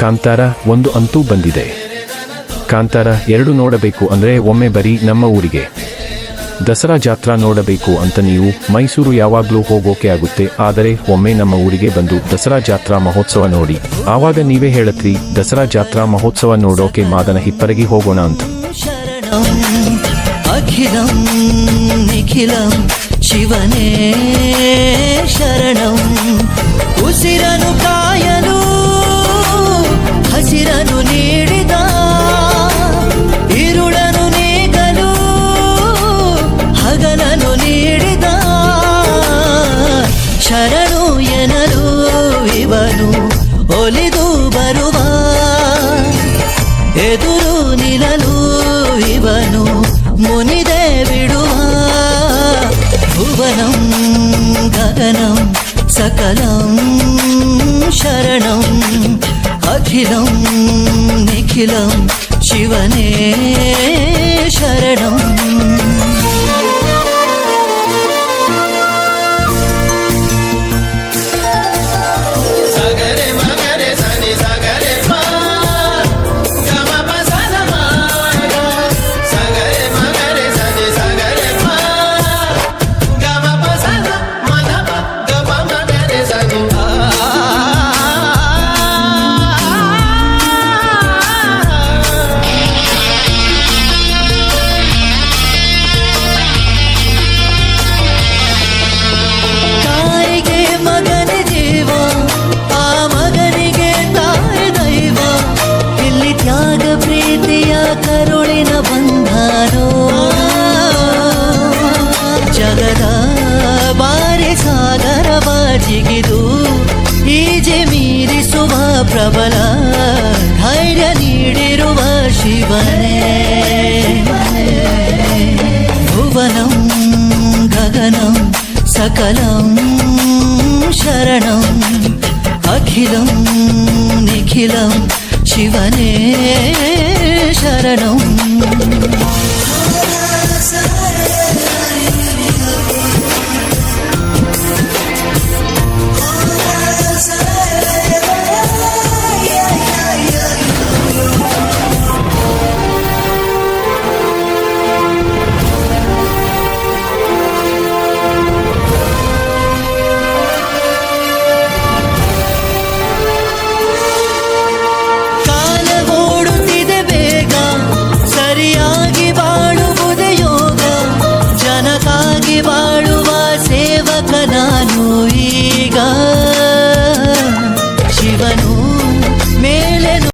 ಕಾಂತಾರ ಒಂದು ಅಂತೂ ಬಂದಿದೆ. ಕಾಂತಾರ ಎರಡು ನೋಡಬೇಕು ಅಂದರೆ ಒಮ್ಮೆ ಬರೀ ನಮ್ಮ ಊರಿಗೆ. ದಸರಾ ಜಾತ್ರಾ ನೋಡಬೇಕು ಅಂತ ನೀವು ಮೈಸೂರು ಯಾವಾಗಲೂ ಹೋಗೋಕೆ ಆಗುತ್ತೆ, ಆದರೆ ಒಮ್ಮೆ ನಮ್ಮ ಊರಿಗೆ ಬಂದು ದಸರಾ ಜಾತ್ರಾ ಮಹೋತ್ಸವ ನೋಡಿ. ಆವಾಗ ನೀವೇ ಹೇಳತ್ರಿ, ದಸರಾ ಜಾತ್ರಾ ಮಹೋತ್ಸವ ನೋಡೋಕೆ ಮಾದನ ಹಿಪ್ಪರಗಿ ಹೋಗೋಣ ಅಂತ. ಶಿವನೇ ಶರಣಂ. ಉಸಿರನು ಕಾ ಶರಣು ಎನಲು ಇವನು ಒಲಿದು ಬರುವ ಎದುರು ನಿಲ್ಲಲು ಇವನು ಮುನಿದೆ ಬಿಡುವ ಭುವನಂ ಗಗನಂ ಸಕಲಂ ಶರಣಂ ಅಖಿಲಂ ನಿಖಿಲಂ ಶಿವನೇ ಶರಣಂ ಜಗದ ಬಾರಿ ಸಾಗರವ ಜಿಗಿದು ಈಜೆ ಮೀರಿಸುವ ಪ್ರಬಲ ಧೈರ್ಯ ನೀಡಿರುವ ಶಿವನೇ భువనం గగనం సకలం శరణం అఖిలం నిఖిలం శివనే శరణం ಈಗ